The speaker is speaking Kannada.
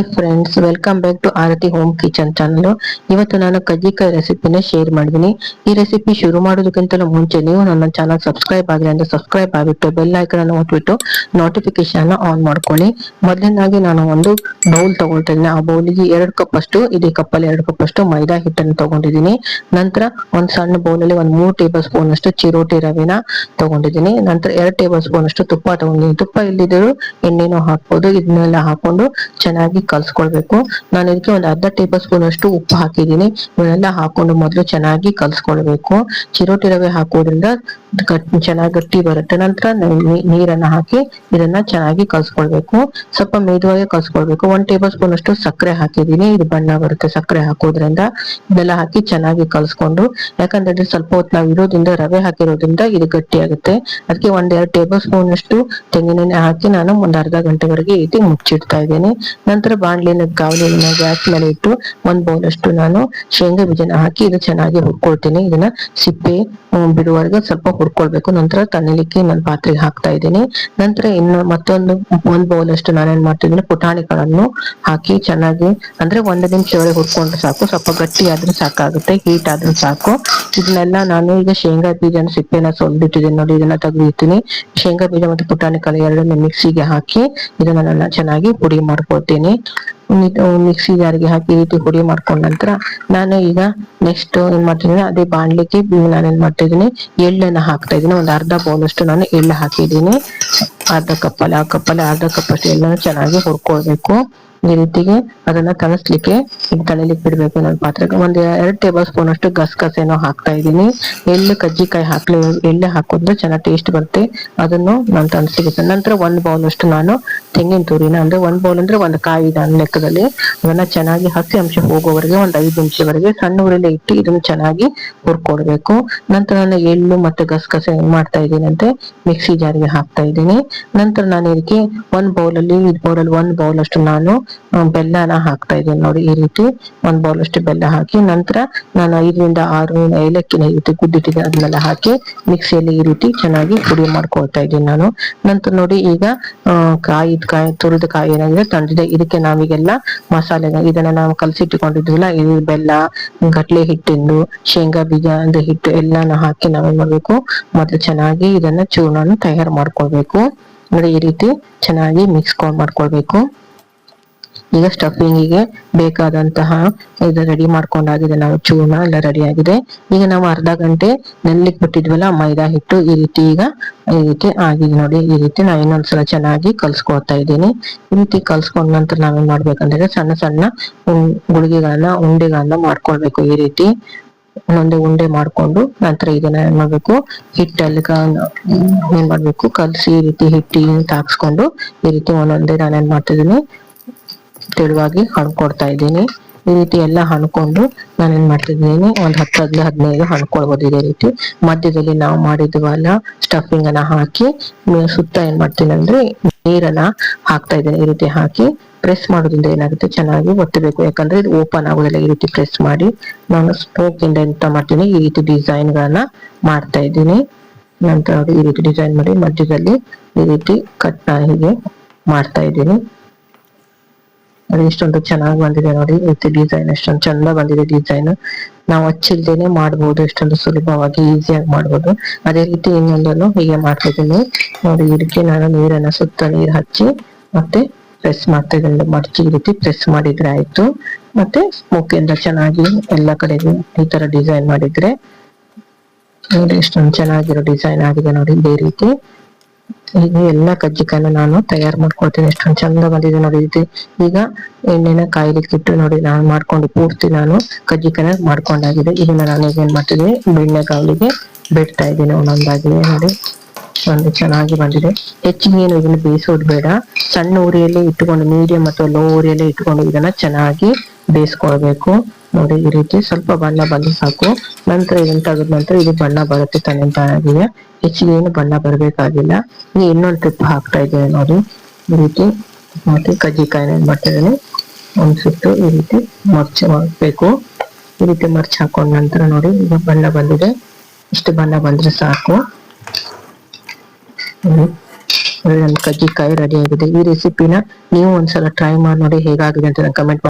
Hi friends welcome back to Aarti home kitchen channel ಇವತ್ತು ನಾನು ಕಜ್ಜಿಕಾಯಿ ರೆಸಿಪಿನ ಶೇರ್ ಮಾಡಿದ್ದೀನಿ ಈ ರೆಸಿಪಿ ಶುರು ಮಾಡೋದಕ್ಕಿಂತಲೂ ಮುಂಚೆ ನೀವು ನನ್ನ ಚಾನಲ್ ಸಬ್ಸ್ಕ್ರೈಬ್ ಆಗಿಲ್ಲ ಅಂದ್ರೆ ಸಬ್ಸ್ಕ್ರೈಬ್ ಆಗಿಬಿಟ್ಟು ಬೆಲ್ ಐಕನ್ ಅನ್ನು ಒತ್ಬಿಟ್ಟು ನೋಟಿಫಿಕೇಶನ್ ಆನ್ ಮಾಡ್ಕೊಳ್ಳಿ. ಮೊದಲನೇದಾಗಿ ನಾನು ಒಂದು ಬೌಲ್ ತಗೊಳ್ತಾ ಇದ್ದೀನಿ ಆ ಬೌಲಿಗೆ ಎರಡು ಕಪ್ ಅಷ್ಟು, ಇದೇ ಕಪ್ಪಲ್ಲಿ ಎರಡು ಕಪ್ ಅಷ್ಟು ಮೈದಾ ಹಿಟ್ಟನ್ನು ತಗೊಂಡಿದ್ದೀನಿ. ನಂತರ ಒಂದು ಸಣ್ಣ ಬೌಲಲ್ಲಿ ಒಂದು ಮೂರು ಟೇಬಲ್ ಸ್ಪೂನ್ ಅಷ್ಟು ಚಿರೋಟಿ ರವೆನ ತಗೊಂಡಿದ್ದೀನಿ. ನಂತರ ಎರಡು ಟೇಬಲ್ ಸ್ಪೂನ್ ಅಷ್ಟು ತುಪ್ಪ ತಗೊಂಡಿದ್ದೀನಿ. ತುಪ್ಪ ಇಲ್ಲಿದ್ರು ಎಣ್ಣೆನೂ ಹಾಕ್ಬೋದು. ಇದನ್ನೆಲ್ಲ ಹಾಕೊಂಡು ಚೆನ್ನಾಗಿ ಕಲ್ಸ್ಕೊಳ್ಬೇಕು. ನಾನು ಇದಕ್ಕೆ ಒಂದು ಅರ್ಧ ಟೇಬಲ್ ಸ್ಪೂನ್ ಅಷ್ಟು ಉಪ್ಪು ಹಾಕಿದ್ದೀನಿ. ಇವನ್ನೆಲ್ಲ ಹಾಕೊಂಡು ಮೊದಲು ಚೆನ್ನಾಗಿ ಕಲ್ಸ್ಕೊಳ್ಬೇಕು. ಚಿರೋಟಿ ರವೆ ಹಾಕೋದ್ರಿಂದ ಚೆನ್ನಾಗಿ ಗಟ್ಟಿ ಬರುತ್ತೆ. ನಂತರ ನೀರನ್ನ ಹಾಕಿ ಇದನ್ನ ಚೆನ್ನಾಗಿ ಕಲ್ಸ್ಕೊಳ್ಬೇಕು. ಸ್ವಲ್ಪ ಮೆದುವಾಗಿ ಕಲ್ಸ್ಕೊಳ್ಬೇಕು. ಒಂದ್ ಟೇಬಲ್ ಸ್ಪೂನ್ ಅಷ್ಟು ಸಕ್ಕರೆ ಹಾಕಿದೀನಿ ಇದು ಬಣ್ಣ ಬರುತ್ತೆ ಸಕ್ಕರೆ ಹಾಕೋದ್ರಿಂದ. ಇದೆಲ್ಲ ಹಾಕಿ ಚೆನ್ನಾಗಿ ಕಲ್ಸ್ಕೊಂಡು ಯಾಕಂದ್ರೆ ಸ್ವಲ್ಪ ಹೊತ್ತು ನಾವು ಇರೋದ್ರಿಂದ, ರವೆ ಹಾಕಿರೋದ್ರಿಂದ ಇದು ಗಟ್ಟಿ ಆಗುತ್ತೆ. ಅದಕ್ಕೆ ಒಂದ್ ಎರಡು ಟೇಬಲ್ ಸ್ಪೂನ್ ಅಷ್ಟು ತೆಂಗಿನೆಣ್ಣೆ ಹಾಕಿ ನಾನು ಒಂದ್ ಅರ್ಧ ಗಂಟೆವರೆಗೆ ಇದು ಮುಚ್ಚಿಡ್ತಾ ಇದ್ದೀನಿ. ನಂತರ ಬಾಣ್ಲಿನ ಗಾವಲಿನ ಗ್ಯಾಸ್ ಮೇಲೆ ಇಟ್ಟು ಒಂದ್ ಬೌಲ್ ಅಷ್ಟು ನಾನು ಶೇಂಗಾ ಬೀಜನ ಹಾಕಿ ಇದು ಚೆನ್ನಾಗಿ ಹುರ್ಕೊಳ್ತೀನಿ. ಇದನ್ನ ಸಿಪ್ಪೆ ಬಿಡುವರೆಗೆ ಸ್ವಲ್ಪ ಹುರ್ಕೊಳ್ಬೇಕು. ನಂತರ ತನ್ನಲಿಕ್ಕೆ ನಾನು ಪಾತ್ರೆಗೆ ಹಾಕ್ತಾ ಇದ್ದೀನಿ. ನಂತರ ಇನ್ನು ಮತ್ತೊಂದು ಒಂದ್ ಬೌಲ್ ಅಷ್ಟು ನಾನು ಏನ್ ಮಾಡ್ತಿದ್ದೀನಿ, ಪುಟಾಣಿಗಳನ್ನು ಹಾಕಿ ಚೆನ್ನಾಗಿ, ಅಂದ್ರೆ ಒಂದು ನಿಮಿಷವರೆಗೆ ಹುರ್ಕೊಂಡ್ರೆ ಸಾಕು. ಸ್ವಲ್ಪ ಗಟ್ಟಿ ಆದ್ರೆ ಸಾಕಾಗುತ್ತೆ ಹೀಟ್ ಆದ್ರೆ ಸಾಕು. ಇದನ್ನೆಲ್ಲ ನಾನು ಈಗ ಶೇಂಗಾ ಬೀಜನ ಸಿಪ್ಪೆನ ಸೊಲ್ಬಿಟ್ಟಿದ್ದೀನಿ ನೋಡಿ, ಇದನ್ನ ತೆಗೆದಿರ್ತೀನಿ. ಶೇಂಗಾ ಬೀಜ ಮತ್ತು ಪುಟಾಣಿ ಕಲೆ ಎರಡನ್ನು ಮಿಕ್ಸಿಗೆ ಹಾಕಿ ಇದನ್ನ ನಾನು ಚೆನ್ನಾಗಿ ಪುಡಿ ಮಾಡ್ಕೊಳ್ತೀನಿ. ಮಿಕ್ಸಿ ಜಾರಿಗೆ ಹಾಕಿ ರೀತಿ ಹುಡಿ ಮಾಡ್ಕೊಂಡ ನಂತರ ನಾನು ಈಗ ನೆಕ್ಸ್ಟ್ ಏನ್ ಮಾಡ್ತಿದ್ದೀನಿ, ಅದೇ ಬಾಣ್ಲಿಗೆ ನಾನು ಏನ್ ಮಾಡ್ತಿದ್ದೀನಿ, ಎಳ್ಳನ್ನ ಹಾಕ್ತಾ ಇದ್ದೀನಿ. ಒಂದು ಅರ್ಧ ಅಷ್ಟು ನಾನು ಎಳ್ಳು ಹಾಕಿದ್ದೀನಿ. ಅರ್ಧ ಕಪ್ಪಲ್ಲಿ, ಆ ಕಪ್ಪಲ್ಲಿ ಅರ್ಧ ಕಪ್ಪಷ್ಟು ಎಳ್ಳನ್ನು ಚೆನ್ನಾಗಿ ಹುರ್ಕೊಳ್ಬೇಕು. ಈ ರೀತಿಗೆ ಅದನ್ನ ತಣಿಸ್ಲಿಕ್ಕೆ ತಳಲಿಕ್ಕೆ ಬಿಡ್ಬೇಕು ನನ್ನ ಪಾತ್ರೆಗೆ ಒಂದ್ ಎರಡ್ ಟೇಬಲ್ ಸ್ಪೂನ್ ಅಷ್ಟು ಗಸಗಸೆನೋ ಹಾಕ್ತಾ ಇದ್ದೀನಿ. ಎಳ್ಳು ಕಜ್ಜಿಕಾಯಿ ಹಾಕ್ಲಿ, ಎಳ್ಳು ಹಾಕೋದ್ರೆ ಚೆನ್ನಾಗಿ ಟೇಸ್ಟ್ ಬರುತ್ತೆ. ಅದನ್ನು ನಾನು ತಣಿಸ್ಲಿಕ್ಕೆ ನಂತರ ಒಂದ್ ಬೌಲ್ ಅಷ್ಟು ನಾನು ತೆಂಗಿನ ತುರಿನ ಅಂದ್ರೆ ಒಂದ್ ಬೌಲ್ ಅಂದ್ರೆ ಒಂದು ಕಾಯಿ ಇದೆ ಲೆಕ್ಕದಲ್ಲಿ. ಅದನ್ನ ಚೆನ್ನಾಗಿ ಹಸಿ ಅಂಶ ಹೋಗೋವರೆಗೆ ಒಂದ್ ಐದು ನಿಮಿಷವರೆಗೆ ಸಣ್ಣ ಉರಿಲಿ ಇಟ್ಟು ಇದನ್ನ ಚೆನ್ನಾಗಿ ಹುರ್ಕೊಡ್ಬೇಕು. ನಂತರ ನಾನು ಎಳ್ಳು ಮತ್ತೆ ಗಸಗಸೆ ಏನ್ ಮಾಡ್ತಾ ಇದ್ದೀನಿ ಅಂದ್ರೆ ಮಿಕ್ಸಿ ಜಾರಿಗೆ ಹಾಕ್ತಾ ಇದ್ದೀನಿ. ನಂತರ ನಾನು ಇದಕ್ಕೆ ಒಂದ್ ಬೌಲ್ ಅಲ್ಲಿ ಬೌಲ್ ಅಲ್ಲಿ ಒಂದ್ ಬೌಲ್ ಅಷ್ಟು ನಾನು ಬೆಲ್ಲನ ಹಾಕ್ತಾ ಇದ್ದೀನಿ ನೋಡಿ ಈ ರೀತಿ. ಒಂದ್ ಬೌಲ್ ಅಷ್ಟು ಬೆಲ್ಲ ಹಾಕಿ ನಂತರ ನಾನು ಐದರಿಂದ ಆರು ಏಲಕ್ಕಿನ ಈ ರೀತಿ ಅದನ್ನೆಲ್ಲ ಹಾಕಿ ಮಿಕ್ಸಿಯಲ್ಲಿ ಈ ರೀತಿ ಚೆನ್ನಾಗಿ ಪುಡಿ ಮಾಡ್ಕೊಳ್ತಾ ಇದ್ದೀನಿ ನಾನು. ನಂತರ ನೋಡಿ ಈಗ ಕಾಯಿ ಕಾಯಿ ತುರಿದ ಕಾಯಿ ಏನಾಗಿದೆ, ತಂದಿದೆ. ಇದಕ್ಕೆ ನಾವೀಗೆಲ್ಲ ಮಸಾಲೆ ಇದನ್ನ ನಾವು ಕಲಸಿಟ್ಟುಕೊಂಡಿದ್ವಿಲ್ಲ ಇದು ಬೆಲ್ಲ, ಗಟ್ಲೆ ಹಿಟ್ಟಿಂದು, ಶೇಂಗಾ ಬೀಜ ಅಂದ ಹಿಟ್ಟು ಎಲ್ಲಾನು ಹಾಕಿ ನಾವೇನ್ ಮಾಡ್ಬೇಕು, ಮೊದಲು ಚೆನ್ನಾಗಿ ಇದನ್ನ ಚೂರ್ಣನ ತಯಾರು ಮಾಡ್ಕೊಳ್ಬೇಕು. ನೋಡಿ ಈ ರೀತಿ ಚೆನ್ನಾಗಿ ಮಿಕ್ಸ್ ಮಾಡ್ಕೊಳ್ಬೇಕು. ಈಗ ಸ್ಟಫಿಂಗಿಗೆ ಬೇಕಾದಂತಹ ಇದು ರೆಡಿ ಮಾಡ್ಕೊಂಡಾಗಿದೆ. ನಾವು ಚೂರ್ಣ ಎಲ್ಲ ರೆಡಿ ಆಗಿದೆ. ಈಗ ನಾವು ಅರ್ಧ ಗಂಟೆ ನೆಲ್ಲಿಕ್ ಬಿಟ್ಟಿದ್ವಲ್ಲ, ಮೈದಾ ಹಿಟ್ಟು ಈ ರೀತಿ ಈಗ ಈ ರೀತಿ ಆಗಿದೆ ನೋಡಿ. ಈ ರೀತಿ ನಾವು ಇನ್ನೊಂದ್ಸಲ ಚೆನ್ನಾಗಿ ಕಲ್ಸ್ಕೊಳ್ತಾ ಇದ್ದೀನಿ. ಈ ರೀತಿ ಕಲ್ಸ್ಕೊಂಡ ನಂತರ ನಾವೇನ್ ಮಾಡ್ಬೇಕಂದ್ರೆ ಸಣ್ಣ ಸಣ್ಣ ಗುಳಿಗೆಗಳನ್ನ, ಉಂಡೆಗಳನ್ನ ಮಾಡ್ಕೊಳ್ಬೇಕು ಈ ರೀತಿ. ಒಂದೊಂದೇ ಉಂಡೆ ಮಾಡ್ಕೊಂಡು ನಂತರ ಇದನ್ನ ಏನ್ ಮಾಡ್ಬೇಕು, ಹಿಟ್ಟಲ್ಲಿ ಏನ್ ಮಾಡ್ಬೇಕು, ಕಲ್ಸಿ ಈ ರೀತಿ ಹಿಟ್ಟಿ ತಾಕ್ಸ್ಕೊಂಡು ಈ ರೀತಿ ಒಂದೊಂದೇ ನಾನು ಏನ್ ಮಾಡ್ತಿದ್ದೀನಿ ತೆಳುವಾಗಿ ಹಣ್ಕೊಡ್ತಾ ಇದ್ದೀನಿ. ಈ ರೀತಿ ಎಲ್ಲ ಹಣ್ಕೊಂಡು ನಾನು ಏನ್ ಮಾಡ್ತಿದ್ದೀನಿ, ಒಂದ್ ಹತ್ತರಿಂದ ಹದಿನೈದು ಹಣ್ಕೊಳ್ಬಹುದು ಇದೇ ರೀತಿ. ಮಧ್ಯದಲ್ಲಿ ನಾವು ಮಾಡಿದ್ವಲ್ಲ ಸ್ಟಫಿಂಗ್ ಅನ್ನ ಹಾಕಿ ಸುತ್ತ ಏನ್ ಮಾಡ್ತೀನಿ ಅಂದ್ರೆ ನೀರನ್ನ ಹಾಕ್ತಾ ಇದ್ದೀನಿ. ಈ ರೀತಿ ಹಾಕಿ ಪ್ರೆಸ್ ಮಾಡೋದ್ರಿಂದ ಏನಾಗುತ್ತೆ? ಚೆನ್ನಾಗಿ ಒತ್ತಬೇಕು ಯಾಕಂದ್ರೆ ಇದು ಓಪನ್ ಆಗೋದಿಲ್ಲ ಈ ರೀತಿ ಪ್ರೆಸ್ ಮಾಡಿ ನಾನು ಸ್ಟೋಕ್ ಇಂದ ಎಂತ ಮಾಡ್ತೀನಿ? ಈ ರೀತಿ ಡಿಸೈನ್ ಗಳನ್ನ ಮಾಡ್ತಾ ಇದ್ದೀನಿ. ನಂತರ ಈ ರೀತಿ ಡಿಸೈನ್ ಮಾಡಿ ಮಧ್ಯದಲ್ಲಿ ಈ ರೀತಿ ಕಟ್ ಹೀಗೆ ಮಾಡ್ತಾ ಇದ್ದೀನಿ. ಅದು ಎಷ್ಟೊಂದು ಚೆನ್ನಾಗಿ ಬಂದಿದೆ ನೋಡಿ ವಿತ್ ಡಿಸೈನ್ ಎಷ್ಟೊಂದು ಚಂದ ಬಂದಿದೆ ಡಿಸೈನ್ ನಾವು ಹಚ್ಚಿಲ್ದೇನೆ ಮಾಡ್ಬೋದು, ಎಷ್ಟೊಂದು ಸುಲಭವಾಗಿ ಈಸಿಯಾಗಿ ಮಾಡ್ಬೋದು. ಅದೇ ರೀತಿ ಇನ್ನೊಂದನ್ನು ಹೀಗೆ ಮಾಡ್ತಿದ್ದೀನಿ. ನೋಡಿ ಇದಕ್ಕೆ ನಾನು ನೀರನ್ನ ಸುತ್ತ ನೀರು ಹಚ್ಚಿ, ಮತ್ತೆ ಪ್ರೆಸ್ ಮಾಡ್ತಾ ಇದ್ದೀನಿ. ಮಡಚಿ ರೀತಿ ಪ್ರೆಸ್ ಮಾಡಿದ್ರೆ ಆಯ್ತು. ಮತ್ತೆ ಸ್ಮೋಕ್ ಇಂದ ಚೆನ್ನಾಗಿ ಎಲ್ಲ ಕಡೆಗೂ ಈ ತರ ಡಿಸೈನ್ ಮಾಡಿದ್ರೆ ನೋಡಿ, ಎಷ್ಟೊಂದು ಚೆನ್ನಾಗಿರೋ ಡಿಸೈನ್ ಆಗಿದೆ ನೋಡಿ, ಇದೇ ರೀತಿ. ಈಗ ಎಲ್ಲ ಕಜ್ಜಿಕಾಯನ್ನ ನಾನು ತಯಾರು ಮಾಡ್ಕೊಳ್ತೀನಿ. ಎಷ್ಟೊಂದು ಚಂದ ಬಂದಿದೆ ನೋಡಿ ಇದು. ಈಗ ಎಣ್ಣೆನ ಕಾಯಿಲೆ ಕಿಟ್ಟು ನೋಡಿ ನಾನು ಮಾಡ್ಕೊಂಡು ಪೂರ್ತಿ ನಾನು ಕಜ್ಜಿಕಾಯನ ಮಾಡ್ಕೊಂಡಾಗಿದೆ. ಇದನ್ನ ನಾನು ಈಗ ಏನ್ ಮಾಡ್ತಿದ್ದೀನಿ ಬೆಣ್ಣೆ ಕಾವಲಿಗೆ ಬಿಡ್ತಾ ಇದ್ದೀನಿ. ಒಂದೊಂದಾಗಿ ನೋಡಿ. ಒಂದು ಚೆನ್ನಾಗಿ ಬಂದಿದೆ. ಹೆಚ್ಚಿಗೆ ಏನು ಇದನ್ನ ಬೇಯಿಸೋದು ಬೇಡ. ಸಣ್ಣ ಉರಿಯಲ್ಲಿ ಇಟ್ಟುಕೊಂಡು ಮೀಡಿಯಂ ಅಥವಾ ಲೋ ಉರಿಯಲ್ಲಿ ಇಟ್ಕೊಂಡು ಇದನ್ನ ಚೆನ್ನಾಗಿ ಬೇಯಿಸ್ಕೊಳ್ಬೇಕು. ನೋಡಿ ಈ ರೀತಿ ಸ್ವಲ್ಪ ಬಣ್ಣ ಬಂದು ಸಾಕು. ನಂತರ ಇದನ್ನ ತೆಗೆದ ನಂತರ ಇದು ಬಣ್ಣ ಬರುತ್ತೆ ತನ್ನಿಂತಾಗಿದೆ ಹೆಚ್ಚಿಗೆ ಏನು ಬಣ್ಣ ಬರಬೇಕಾಗಿಲ್ಲ. ಈಗ ಇನ್ನೊಂದು ಟ್ರಿಪ್ ಹಾಕ್ತಾ ಇದ್ದೇನೆ ನೋಡಿ. ಈ ರೀತಿ ಮತ್ತೆ ಕಜ್ಜಿಕಾಯಿನ ಮಾಡ್ತಾ ಇದ್ದೇನೆ? ಒಂದ್ ಸುತ್ತು ಈ ರೀತಿ ಮರ್ಚ್ ಹಾಕ್ಬೇಕು ಈ ರೀತಿ ಮರ್ಚ್ ಹಾಕೊಂಡ ನಂತರ ನೋಡಿ ಈಗ ಬಣ್ಣ ಬಂದಿದೆ. ಇಷ್ಟು ಬಣ್ಣ ಬಂದ್ರೆ ಸಾಕು. ಕಜ್ಜಿಕಾಯಿ ರೆಡಿ ಆಗಿದೆ. ಈ ರೆಸಿಪಿನ ನೀವು ಒಂದ್ಸಲ ಟ್ರೈ ಮಾಡಿ ನೋಡಿ ಹೇಗಾಗಿದೆ ಅಂತ ಕಮೆಂಟ್